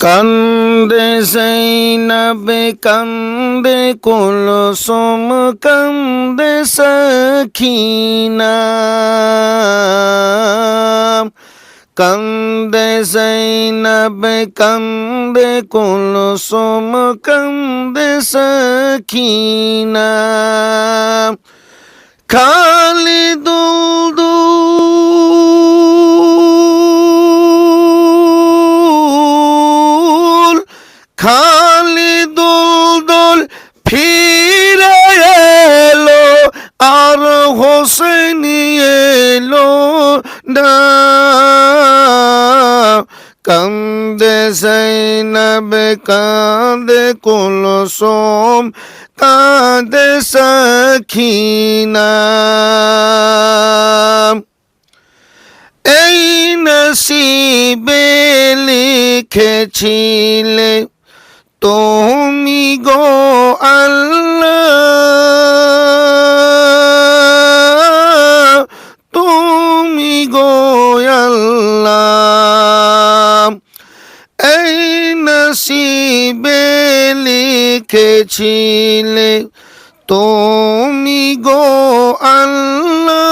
কান্দে সৈনবে কান্দে কুলসুম কান্দে সখিনা কান্দে সৈনবে কান্দে কুলসুম কান্দে সখিনা খালি দুল দুল হোসেনি এলো না কান্দে সৈনব কান্দে কুলসুম, কান্দে সখিনা। এই নসিবে লিখেছিলে তুমি গো আল্লাহ। লিখেছিলে তুমি গো আল্লাহ।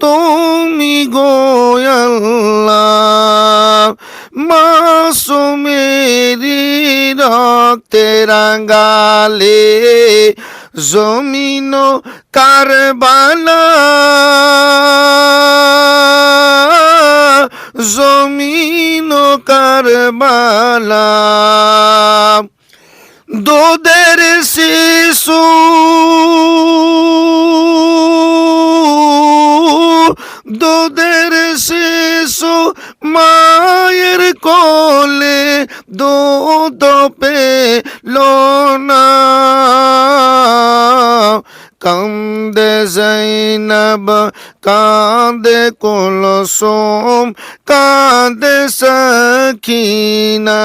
তুমি গো আল্লাহ। মাসুমেরি রক্তে রাঙ্গালে জমিন কারবালা। জমিন কারবালা। দুধের শিশু দুধের শিশু মায়ের কোলে দুধ পেল না। কান্দে জৈনব কান্দে কুলসুম কান্দে সখিনা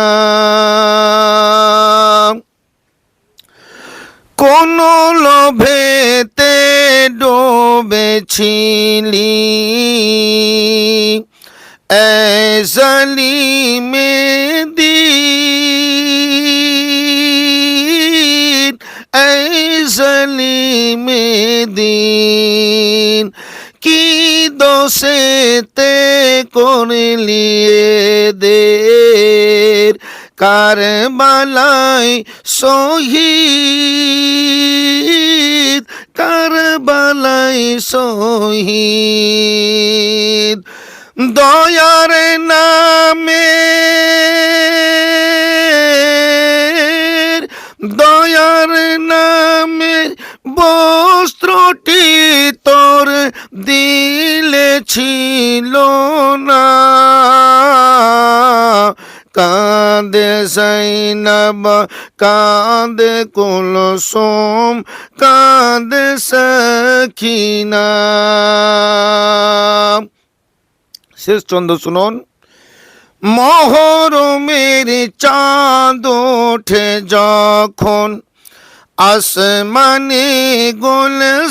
কোন লোভেতে ডোবেছিলি? এজলি মেদিন মেদিন কি দোষেতে করলি দের? কারবালাই শহীদ কারবালাই শহীদ। দয়ার নামে দয়ার নামে বস্ত্রটি তোর দিলে ছিল না। কাঁদে কাঁদে কুলসুম, কাঁদে সখিনা। শেষ চন্দ্র শুনুন। মহরমের চাঁদ ওঠে যখন আসমানে গুলজার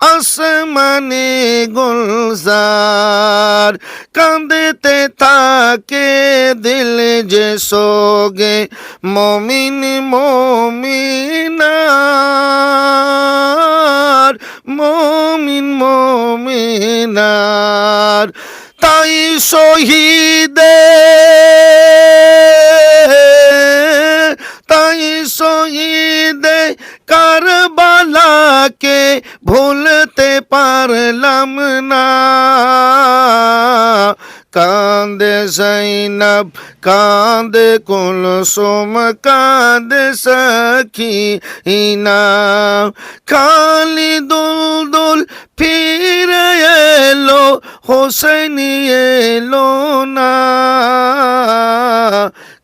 আসমানে গুলজার। কাঁদতে তাকে দিল যে সোগে, মমিন মমিনার মমিন মমিনার। তাই শহীদে পারলাম না কান্দে সৈনব কান্দে কুলসুম কান্দে সখিনা খালি দুল দুল ফিরে এলো হোসেনি এলো না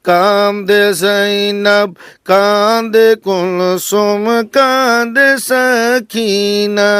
কান্দে সৈনব কান্দে কুলসুম কান্দে সখিনা